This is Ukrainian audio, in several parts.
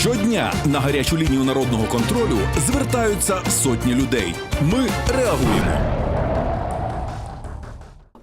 Щодня на гарячу лінію народного контролю звертаються сотні людей. Ми реагуємо.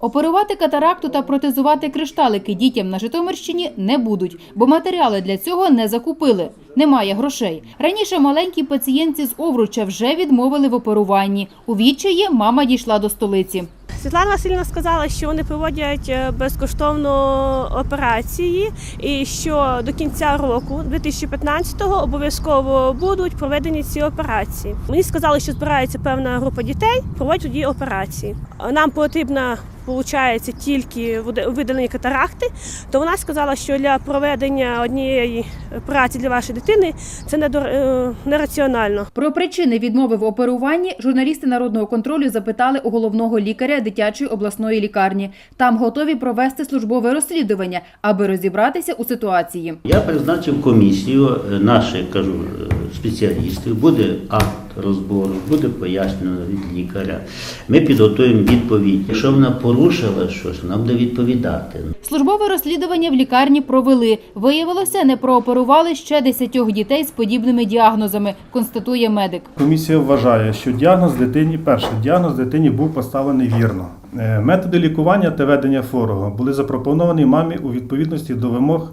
Оперувати катаракту та протезувати кришталики дітям на Житомирщині не будуть, бо матеріали для цього не закупили. Немає грошей. Раніше маленькій пацієнтці з Овруча вже відмовили в оперуванні. У відчаї мама дійшла до столиці. Світлана Васильівна сказала, що вони проводять е, безкоштовно операції, і що до кінця року, 2015-го, обов'язково будуть проведені ці операції. Мені сказали, що збирається певна група дітей, проводять тоді операції. Нам потрібна Получається тільки вида- видалення катаракти, то вона сказала, що для проведення однієї операції для вашої дитини це недор- е, нераціонально. Про причини відмови в оперуванні журналісти народного контролю запитали у головного лікаря дитячої обласної лікарні. Там готові провести службове розслідування, аби розібратися у ситуації. Я призначив комісію е, наших кажу е, спеціалістів. Буде акт розбору, буде пояснено від лікаря. Ми підготуємо відповідь. Якщо вона порушила щось, вона буде відповідати. Службове розслідування в лікарні провели. Виявилося, не прооперували ще десятьох дітей з подібними діагнозами, констатує медик. Комісія вважає, що діагноз дитині, перший діагноз дитині був поставлений вірно. Е, Методи лікування та ведення форого були запропоновані мамі у відповідності до вимог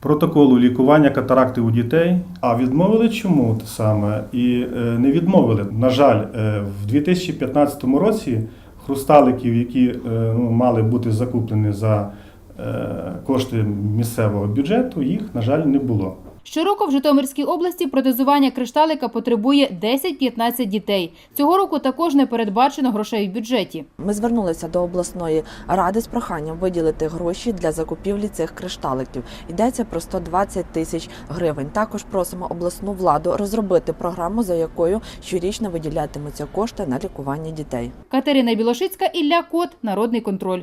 протоколу лікування катаракти у дітей. А відмовили чому те саме? І е, не відмовили. На жаль, е, в 2015 році хрусталиків, які е, ну, мали бути закуплені за е, кошти місцевого бюджету, їх, на жаль, не було. Щороку в Житомирській області протезування кришталика потребує 10-15 дітей. Цього року також не передбачено грошей в бюджеті. Ми звернулися до обласної ради з проханням виділити гроші для закупівлі цих кришталиків. Йдеться про 120 тисяч гривень. Також просимо обласну владу розробити програму, за якою щорічно виділятимуться кошти на лікування дітей. Катерина Білошицька, Ілля Кот, Народний контроль.